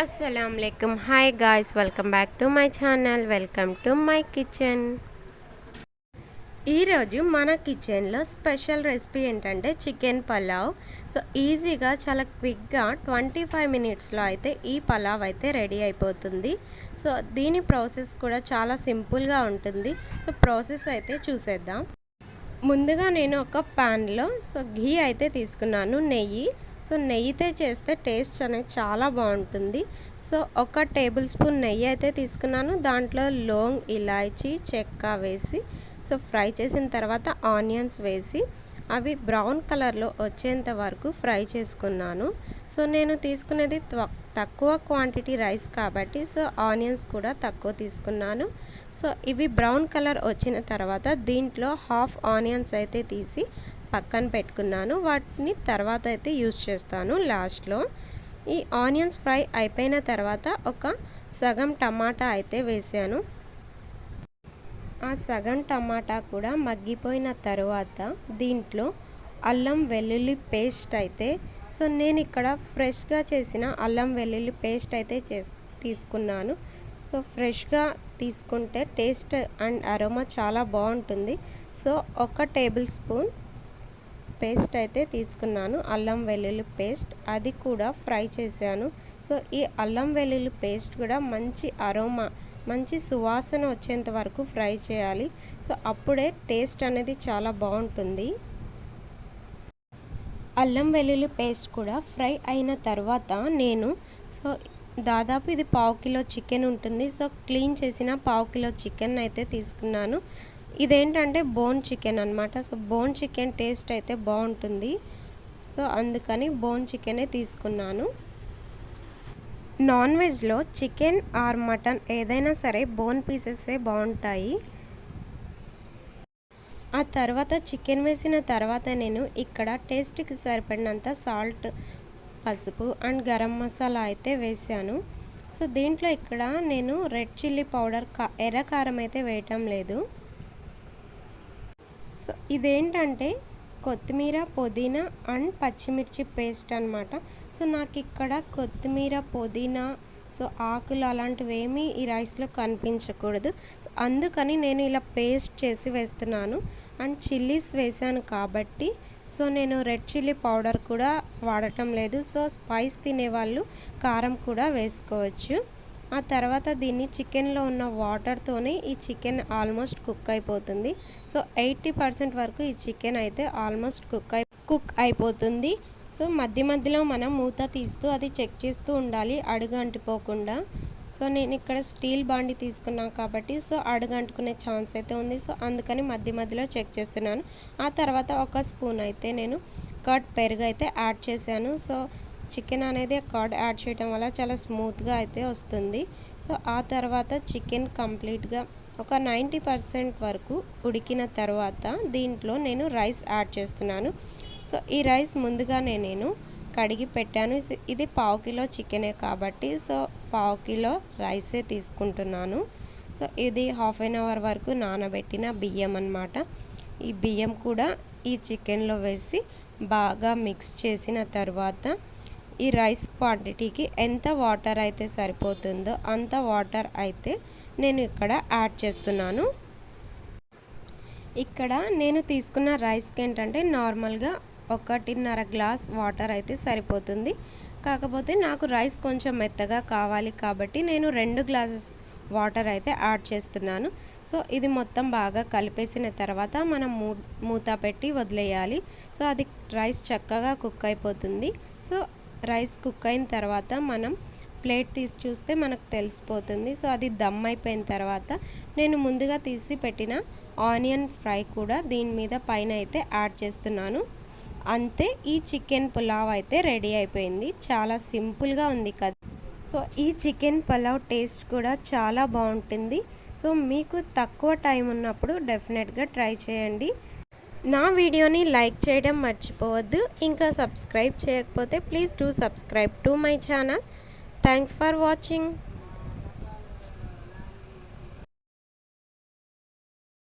అస్సలంకం hi guys welcome back to my channel welcome to my kitchen ఈరోజు మన కిచెన్లో special recipe ఏంటంటే chicken pulao so ఈజీగా చాలా క్విక్గా ట్వంటీ ఫైవ్ మినిట్స్లో అయితే ఈ పలావ్ అయితే రెడీ అయిపోతుంది. సో దీని ప్రాసెస్ కూడా చాలా సింపుల్గా ఉంటుంది. సో ప్రాసెస్ అయితే చూసేద్దాం. ముందుగా నేను ఒక ప్యాన్లో సో ఘీ అయితే తీసుకున్నాను నెయ్యి. సో నెయ్యితే చేస్తే టేస్ట్ అనేది చాలా బాగుంటుంది. సో ఒక టేబుల్ స్పూన్ నెయ్యి అయితే తీసుకున్నాను. దాంట్లో లోంగ్ ఇలాచీ చెక్క వేసి సో ఫ్రై చేసిన తర్వాత ఆనియన్స్ వేసి అవి బ్రౌన్ కలర్లో వచ్చేంత వరకు ఫ్రై చేసుకున్నాను. సో నేను తీసుకునేది తక్కువ క్వాంటిటీ రైస్ కాబట్టి సో ఆనియన్స్ కూడా తక్కువ తీసుకున్నాను. సో ఇవి బ్రౌన్ కలర్ వచ్చిన తర్వాత దీంట్లో హాఫ్ ఆనియన్స్ అయితే తీసి పక్కన పెట్టుకున్నాను. వాటిని తర్వాత అయితే యూస్ చేస్తాను లాస్ట్లో ఈ ఆనియన్స్ ఫ్రై అయిపోయిన తర్వాత ఒక సగం టమాటా అయితే వేసాను. ఆ సగం టమాటా కూడా మగ్గిపోయిన తర్వాత దీంట్లో అల్లం వెల్లుల్లి పేస్ట్ అయితే సో నేను ఇక్కడ ఫ్రెష్గా చేసిన అల్లం వెల్లుల్లి పేస్ట్ అయితే చేసి తీసుకున్నాను. సో ఫ్రెష్గా తీసుకుంటే టేస్ట్ అండ్ అరోమా చాలా బాగుంటుంది. సో ఒక టేబుల్ స్పూన్ పేస్ట్ అయితే తీసుకున్నాను అల్లం వెల్లుల్లి పేస్ట్. అది కూడా ఫ్రై చేశాను. సో ఈ అల్లం వెల్లుల్లి పేస్ట్ కూడా మంచి అరోమా మంచి సువాసన వచ్చేంత వరకు ఫ్రై చేయాలి. సో అప్పుడే టేస్ట్ అనేది చాలా బాగుంటుంది. అల్లం వెల్లుల్లి పేస్ట్ కూడా ఫ్రై అయిన తర్వాత నేను సో దాదాపు ఇది పావు కిలో చికెన్ ఉంటుంది. సో క్లీన్ చేసిన పావు కిలో చికెన్ అయితే తీసుకున్నాను. ఇదేంటంటే బోన్ చికెన్ అనమాట సో బోన్ చికెన్ టేస్ట్ అయితే బాగుంటుంది. సో అందుకని బోన్ చికెనే తీసుకున్నాను. నాన్ వెజ్లో చికెన్ ఆర్ మటన్ ఏదైనా సరే బోన్ పీసెసే బాగుంటాయి. ఆ తర్వాత చికెన్ వేసిన తర్వాత నేను ఇక్కడ టేస్ట్కి సరిపడినంత సాల్ట్ పసుపు అండ్ గరం మసాలా అయితే వేసాను. సో దీంట్లో ఇక్కడ నేను రెడ్ చిల్లీ పౌడర్ కా ఎర్ర కారం అయితే వేయటం లేదు. సో ఇదేంటంటే కొత్తిమీర పుదీనా అండ్ పచ్చిమిర్చి పేస్ట్ అనమాట సో నాకు ఇక్కడ కొత్తిమీర పుదీనా సో ఆకులు అలాంటివి ఏమీ ఈ రైస్లో కనిపించకూడదు. అందుకని నేను ఇలా పేస్ట్ చేసి వేస్తున్నాను. అండ్ చిల్లీస్ వేసాను కాబట్టి సో నేను రెడ్ చిల్లీ పౌడర్ కూడా వాడటం లేదు. సో స్పైస్ తినేవాళ్ళు కారం కూడా వేసుకోవచ్చు. ఆ తర్వాత దీన్ని చికెన్లో ఉన్న వాటర్తోనే ఈ చికెన్ ఆల్మోస్ట్ కుక్ అయిపోతుంది. సో ఎయిటీ పర్సెంట్ వరకు ఈ చికెన్ అయితే ఆల్మోస్ట్ కుక్ అయి కుక్ అయిపోతుంది. సో మధ్య మధ్యలో మనం మూత తీస్తూ అది చెక్ చేస్తూ ఉండాలి అడుగు అంటిపోకుండా సో నేను ఇక్కడ స్టీల్ బాండి తీసుకున్నాను కాబట్టి సో అడుగు అంటుకునే ఛాన్స్ అయితే ఉంది. సో అందుకని మధ్య మధ్యలో చెక్ చేస్తున్నాను. ఆ తర్వాత ఒక స్పూన్ అయితే నేను కట్ పెరుగు అయితే యాడ్ చేశాను. సో చికెన్ అనేది కర్డ్ యాడ్ చేయడం వల్ల చాలా స్మూత్గా అయితే వస్తుంది. సో ఆ తర్వాత చికెన్ కంప్లీట్గా ఒక నైంటీ పర్సెంట్ వరకు ఉడికిన తర్వాత దీంట్లో నేను రైస్ యాడ్ చేస్తున్నాను. సో ఈ రైస్ ముందుగానే నేను కడిగి పెట్టాను. ఇది పావు కిలో చికెనే కాబట్టి సో పావు కిలో రైసే తీసుకుంటున్నాను. సో ఇది హాఫ్ అన్ అవర్ వరకు నానబెట్టిన బియ్యం అనమాట ఈ బియ్యం కూడా ఈ చికెన్లో వేసి బాగా మిక్స్ చేసిన తర్వాత ఈ రైస్ క్వాంటిటీకి ఎంత వాటర్ అయితే సరిపోతుందో అంత వాటర్ అయితే నేను ఇక్కడ యాడ్ చేస్తున్నాను. ఇక్కడ నేను తీసుకున్న రైస్కి ఏంటంటే నార్మల్గా ఒకటిన్నర గ్లాస్ వాటర్ అయితే సరిపోతుంది. కాకపోతే నాకు రైస్ కొంచెం మెత్తగా కావాలి కాబట్టి నేను రెండు గ్లాసెస్ వాటర్ అయితే యాడ్ చేస్తున్నాను. సో ఇది మొత్తం బాగా కలిపేసిన తర్వాత మనం మూ మూత పెట్టి వదిలేయాలి. సో అది రైస్ చక్కగా కుక్ అయిపోతుంది. సో రైస్ కుక్ అయిన తర్వాత మనం ప్లేట్ తీసి చూస్తే మనకు తెలిసిపోతుంది. సో అది దమ్ అయిపోయిన తర్వాత నేను ముందుగా తీసి పెట్టిన ఆనియన్ ఫ్రై కూడా దీని మీద పైన అయితే యాడ్ చేస్తున్నాను. అంతే ఈ చికెన్ పులావ్ అయితే రెడీ అయిపోయింది. చాలా సింపుల్గా ఉంది కదా. సో ఈ చికెన్ పులావ్ టేస్ట్ కూడా చాలా బాగుంటుంది. సో మీకు తక్కువ టైం ఉన్నప్పుడు డెఫినెట్గా ట్రై చేయండి. నా వీడియోని లైక్ చేయడం మర్చిపోవద్దు. ఇంకా సబ్స్క్రైబ్ చేయకపోతే please do subscribe to my channel. Thanks for watching.